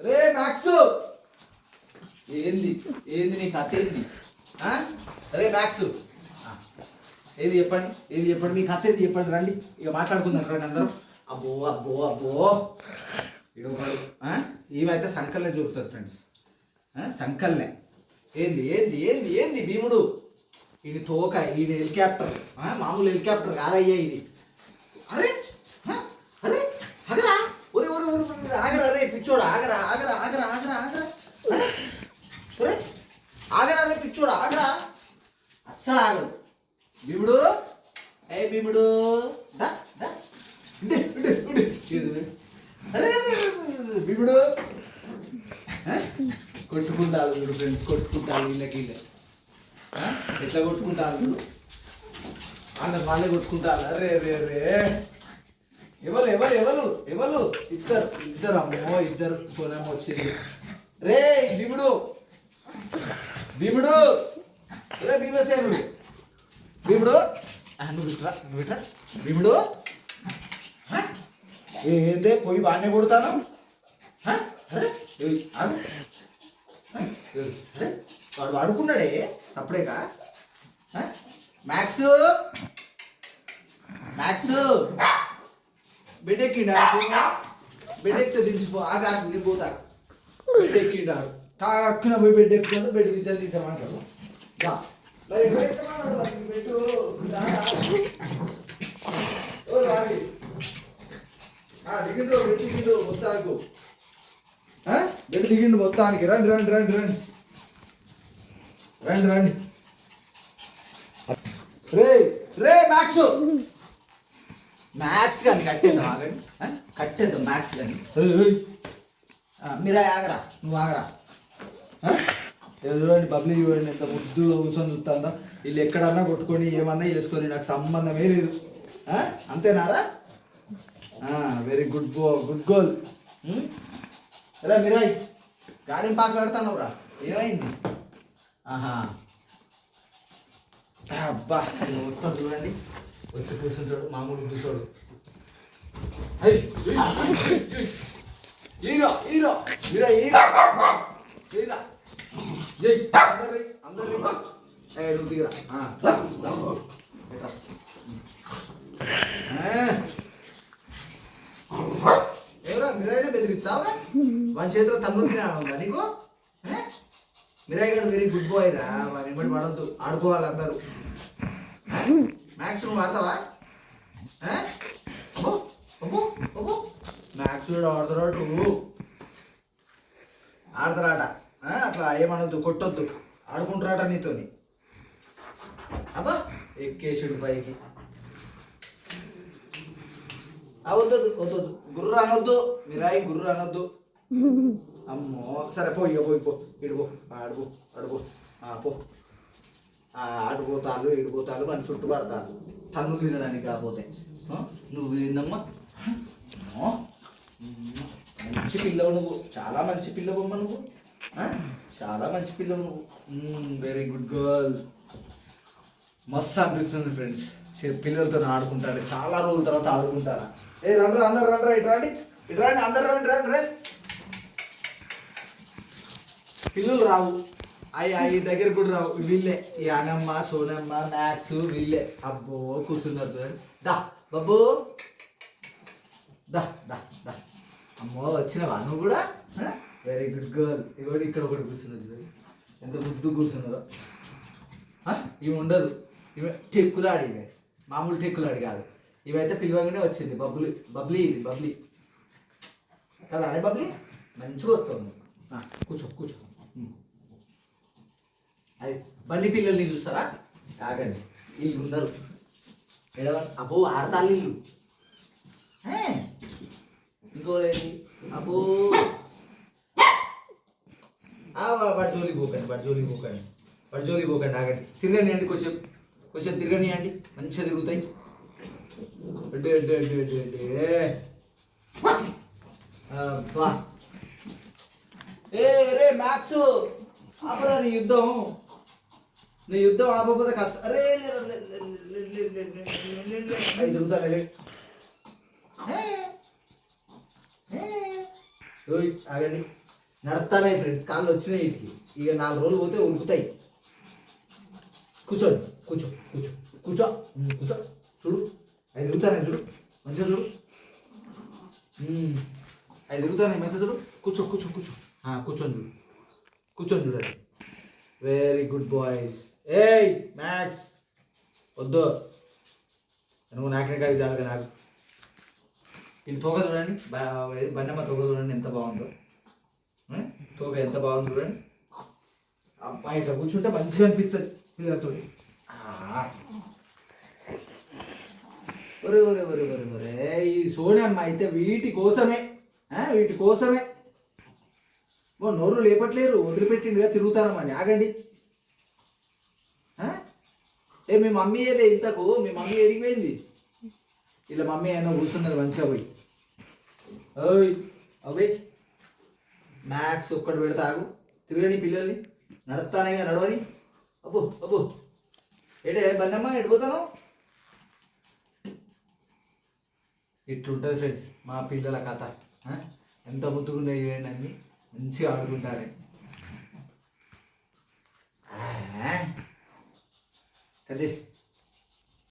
రే max ఏంది? ఏంది నీ కథ ఏంది? ఆ? రే మ్యాక్స్ ఏది చెప్పండి? ఏది చెప్పండి? మీ కథ ఏది? చెప్పండి రండి. ఇక మాట్లాడుకుందాం రండి అందరం. అబ్బో అబ్బో అబ్బో. ఇడు ఒకడు, ఆ? ఈమెయితే సంకల్నే చూపుతుంది ఫ్రెండ్స్ సంకల్నే. ఏంది ఏంది ఏంది ఏంది భీముడు? ఇది తోక ఇది హెలికాప్టర్ మామూలు హెలికాప్టర్ కాదయ్యా ఇది. అరే ఆ? అరే ఆగరా ఒరే ఆగరా రే పిచ్చోడు ఆగరా ఆగరా ఆగరా ఆగరా ఆగరా. ఆగరా రే పిచ్చోడు ఆగరా. అస్సలు ఆగడు భీముడు ఏ భీముడు. దా దా. అరే భీముడు. కొట్టుకుంటారు మీరు ఫ్రెండ్స్ కొట్టుకుంటారు వీళ్ళకి ఎట్లా కొట్టుకుంటారు మీరు? వాళ్ళ వాళ్ళే కొట్టుకుంటారు. అరే రే రే ఎవరు ఎవరు ఎవరు ఎవరు? ఇద్దరు ఇద్దరు అమ్మో ఇద్దరు సోనేమో వచ్చింది. రే భీముడు. భీముడు. రే భీమసేనుడు. భీముడు. నువ్వు ఇట్రా నువ్వు ఇట్రా భీముడు. ఏ- ఏందే పోయి వాడే కొడతాను? వాడు వాడుకున్నాడే సపరేగా మ్యాక్స్ మ్యాక్స్ బెడ్ ఎక్కిండాడు బెడ్ ఎక్కితే దించిపో ఆగా నేను పోతా బెడ్ ఎక్కిండాడు తాక్కున పోయి బెడ్ ఎక్కుతాడు బెడ్ దించాలి దించమంటాడు దిగిండు దిగిండు మొత్తానికి బెడ్ దిగిండు మొత్తానికి రండి రండి రండి రండి రండి రండి రే రే మ్యాక్స్ మ్యాక్స్ కానీ కట్టేద్దాం ఆగండి? కట్టేద్దాం మ్యాక్స్ కానీ మీరా ఆగరా? నువ్వు ఆగరా? చూడండి బబ్లీ చూడండి ఎంత ముద్దుగా కూర్చొని చూస్తుందా? వీళ్ళు ఎక్కడన్నా కొట్టుకొని ఏమన్నా చేసుకొని నాకు సంబంధమే లేదు? అంతేనారా? Very good go good goal రా మీరాయ్? గాడి పాకలాడుతున్నావు రా ఏమైంది? ఆహా. అబ్బా మొత్తం చూడండి. వచ్చి కూర్చుంటాడు మామూలు కూర్చోడు. Hero hero hero hero hero జై అందరి అందరి ఏ నువ్వు దిగరా ఎవరా మిరాయినే బెదిరిస్తావురా వాని చేతిలో తన్ను తినా నీకు? మిరాయి గారు వెరీ గుడ్ బాయ్ రా వాని వెంబడి పడద్దు. ఆడుకోవాలి అందరూ. మ్యాక్స్ నువ్వు ఆడతావా అబ్బో, అబ్బో, అబ్బో. మ్యాక్స్ కూడా ఆడతాడు ఆడతారాట. ఆ, అట్లా ఏమనొద్దు కొట్టొద్దు. ఆడుకుంటారాట నీతోని. అబ్బా ఎక్కేసుడు పైకి. వద్దొద్దు వద్దొద్దు. గుర్రు అనొద్దు మిరాయి గుర్రు అనొద్దు. అమ్మో సరే పో ఇక పోయి పో ఇడుపో ఆడుపో అడుపో పో. ఆ, ఆడిపోతాలు ఇడిపోతాలు మన చుట్టూ పడతారు తన్నులు తినడానికి కాకపోతే. నువ్వు ఏందమ్మా? మంచి పిల్లవు నువ్వు. చాలా మంచి పిల్లవమ్మ నువ్వు. చాలా మంచి పిల్లవు నువ్వు. వెరీ గుడ్ గర్ల్ మస్తు అనిపిస్తుంది ఫ్రెండ్స్ పిల్లలతో ఆడుకుంటారు చాలా రోజుల తర్వాత ఆడుకుంటారా ఏ రండి అందరు రండి ఇటు రండి. ఇటు రండి అందరు రండి రండి రండి పిల్లలు రావు. అవి అవి దగ్గర కూడా రావు. వీళ్ళే. ఈ అనమ్మ సోనమ్మ మ్యాథ్స్ వీళ్ళే. అబ్బో కూర్చున్నారు చూడండి. దా బాబు. దా దా దా. అమ్మో వచ్చినవా? నువ్వు కూడా? వెరీ గుడ్ గర్ల్ ఇవ్వడు ఇక్కడ ఒకటి కూర్చున్నారు చూడండి ఎంత ముద్దు కూర్చున్నదో ఇవి ఉండదు. ఇవి టెక్కులాడి ఇవే మామూలు టెక్కులాడి కాదు. ఇవైతే పిలవగానే వచ్చింది. బబ్లీ బబ్లీ ఇది బబ్లీ. కదా అరే బబ్లీ. మంచిగా వస్తుంది కూర్చో కూర్చో. అది బండి పిల్లల్ని చూస్తారా? కాకండి వీళ్ళు ఉండరు. ఎడవరు అబ్బో ఆడతాళ్ళు వీళ్ళు. ఇంకోలేది అబ్బో. వాటి జోలికి పోకండి వాటి జోలికి పోకండి. వాటి జోలికి పోకండి ఆగండి. తిరగనియండి కొంచెం. కొంచెం తిరగనియండి మంచిగా తిరుగుతాయి. ఏ? రే మ్యాక్స్. అప్పుడు యుద్ధం. నీ యుద్ధం ఆపకపోతే కష్టం అరే ఐదు రూపాయలు ఆగండి నడతానాయి ఫ్రెండ్స్ కాళ్ళు వచ్చినాయి వీటికి ఇక నాలుగు రోజులు పోతే ఉరుకుతాయి కూర్చోండి కూర్చో కూర్చో కూర్చో కూర్చో చూడు అది రూపాయలు చూడు మంచిగా చూడు ఐదు రూపాయలు మంచిగా చూడు కూర్చో కూర్చో కూర్చో కూర్చొని చూడు కూర్చొని చూడండి వెరీ గుడ్ బాయ్స్ ఏయ్ మ్యాక్స్ వద్దు. నువ్వు నాకిన కాదు చాలు నాకు. ఇది తోక చూడండి. బా- బండమ్మ తోక చూడండి ఎంత బాగుందో. తోక ఎంత బాగుంది చూడండి. అబ్బాయి ఇట్లా కూర్చుంటే మంచిగా అనిపిస్తుంది పిల్లలతో. ఒరే ఒరే ఒరే ఒరే ఒరే. ఈ సోనమ్మ అయితే వీటి కోసమే. వీటి కోసమే. ఓ నోరు లేపట్లేరు వదిలిపెట్టిండుగా తిరుగుతారమ్మని ఆగండి. ఏ మీ మమ్మీ ఏదే ఇంతకు మీ మమ్మీ ఎడిగిపోయింది ఇలా మమ్మీ అయినా కూర్చున్నది మంచిగా పోయి. ఓయ్ అవే మ్యాథ్స్ ఒక్కటి పెడతా ఆగు. తిరగని పిల్లల్ని. నడుస్తానే నడవని. అబ్బో అబ్బో. ఏడే బండమ్మ ఎడిపోతాను ఇట్లుంటుంది ఫ్రెండ్స్ మా పిల్లల కథ. ఎంత ముద్దుగున్నాయి చూడండి అన్ని మంచిగా ఆడుకుంటారే. 再见。